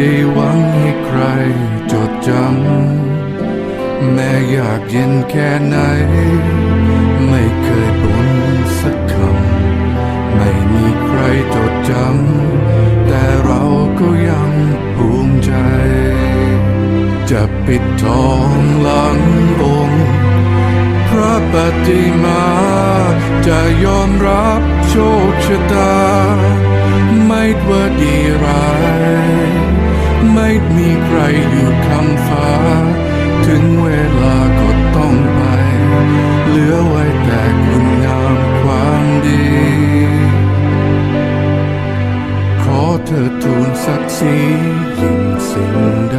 ไม่ได้หวังให้ใครจดจำ แม้อยากเย็นแค่ไหน ไม่เคยบ่นสักคำ ไม่มีใครจดจำ แต่เราก็ยังภูมิใจ จะปิดทองหลังองค์พระปฏิมา จะยอมรับโชคชะตาไม่ว่าดีร้าย ไม่มีใครอยู่คำฟ้า ถึงเวลาก็ต้องไป เหลือไว้แต่คุณงามความดี ขอเธอทูลศักดิ์ศรียิ่งสิ่งใด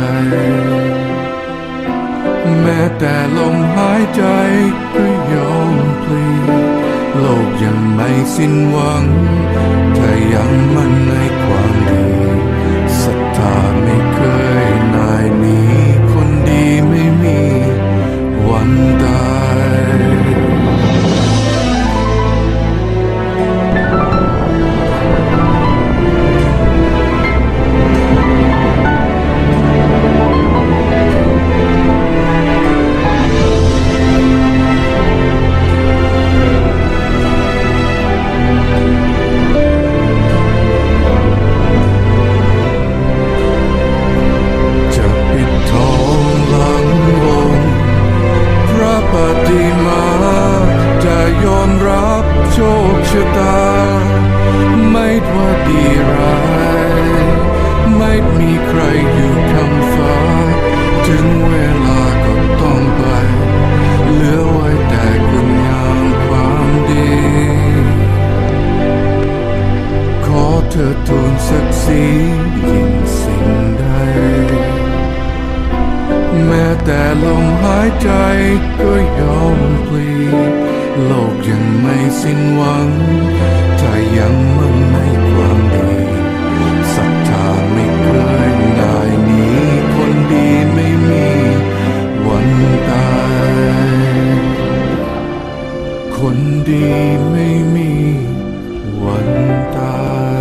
แม้แต่ลมหายใจก็ยอมพลีโลกยังไม่สิ้นหวังถ้ายังมั่นใน ศรั ศักดิ์ศรียิ่งสิ่งใด แม้แต่ลมหายใจก็ยอมพลีโลกยังไม่สิ้นหวัง ถ้ายังมั่นในความดีศรัทธาไม่เคยนายนี้คนดีไม่มีวันตาย คนดีไม่มีวันตาย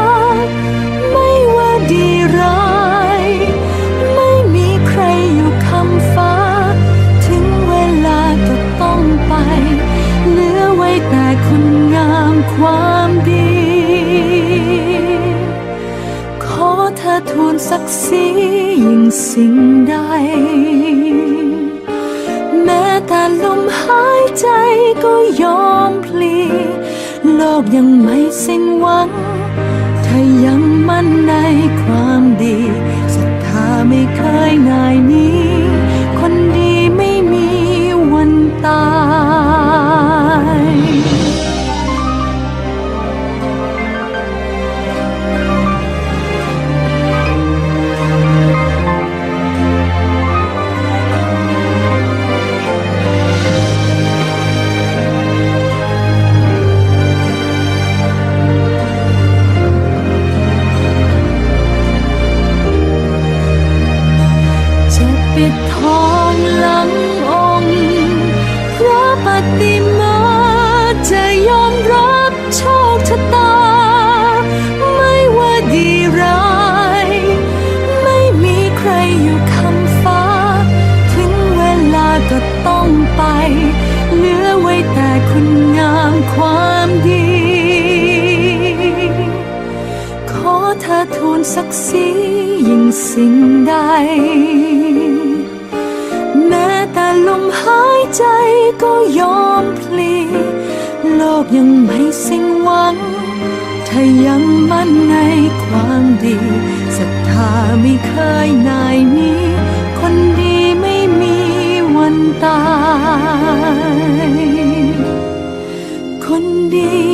ศักดิ์ศรียิ่งสิ่งใด แม้แต่ลมหายใจก็ยอมพลี โลกยังไม่สิ้นหวัง ถ้ายังมั่นใน เหลือไว้แต่คุณงามความดี ขอเธอทูลศักดิ์ศรียิ่งสิ่งใด แม้แต่ลมหายใจก็ยอมพลีโลกยังไม่สิ้นหวังถ้ายังมั่นในความดีศรัทธาไม่เคยนายนี้ day